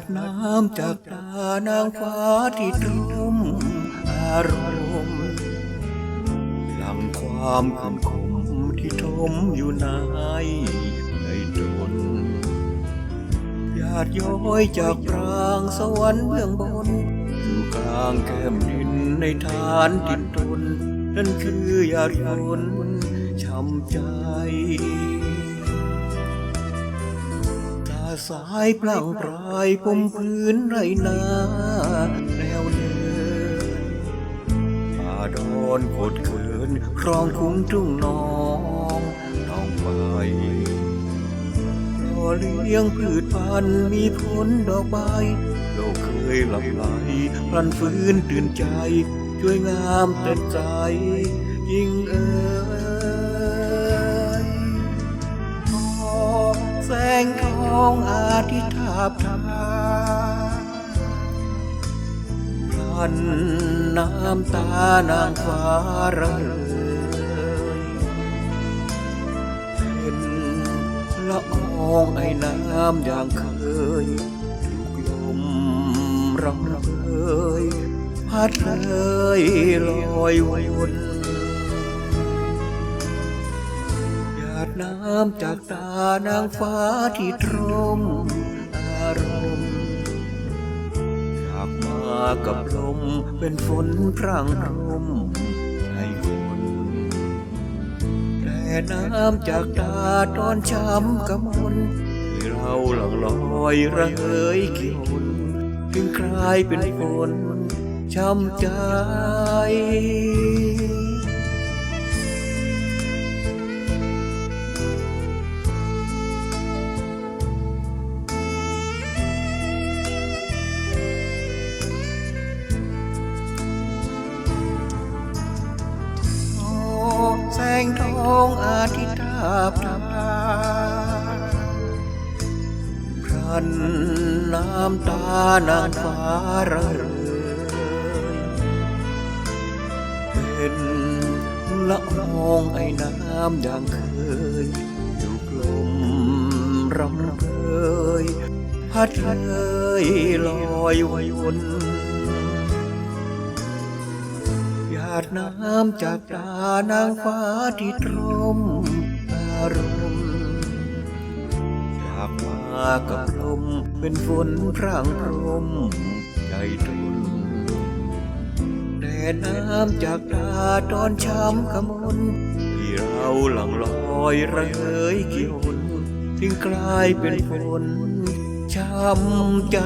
ดน้ำจากตานางฟ้าที่ตรมอารมณ์หลังความขุ่นขมที่ทมอยู่ในในดนหยาดย้อยจากปรางสวรรค์เบื้องบน อยู่กลางแก้มดินในฐานดินตนนั่นคือหยาดฝนช้ำใจ สายพลังปลายปมพื้นไรนาแนวเนินป่าดอนโคดเขินครองคุ้งทุ่งน้องน้องไปรอเลี้ยงพืชพันธุ์มีผลดอกใบโลกเคยหลับไหลพลันฟื้นตื่นใจ ช่วยงามเต็มใจยิ่งเอ่ย องอาทิตย์ทาบทาพลันน้ำตานางฟ้าระเลยเป็นละอองไอ้น้ำอย่างเคยถูกลมรำระเบยพัดเลยลอยวน น้ำจากตานางฟ้าที่ตรมอารมณ์จากมากับลมเป็นฝนพรางพรมให้คนแต่น้ำจากตาตอนช้ำกำมลที่เราหลังลอยระเหยกี่นถึงกลายเป็นฝนช้ำใจ งทองอาทิตาบทาพรันน้ำตานางฟ้าระเรยเป็นละอองไอ้น้ำอย่างเคยอยู่กลมรำเพยพัดเลยลอยวน ดน้ำจากตานางฟ้าที่ตรมอารมณ์จากมากับลมเป็นฝนพรางพรมใจทนแต่น้ำจากตาตอนช้ำขมลที่เราหลังลอยระเหยกี่หนถึงกลายเป็นฝนช้ำใจ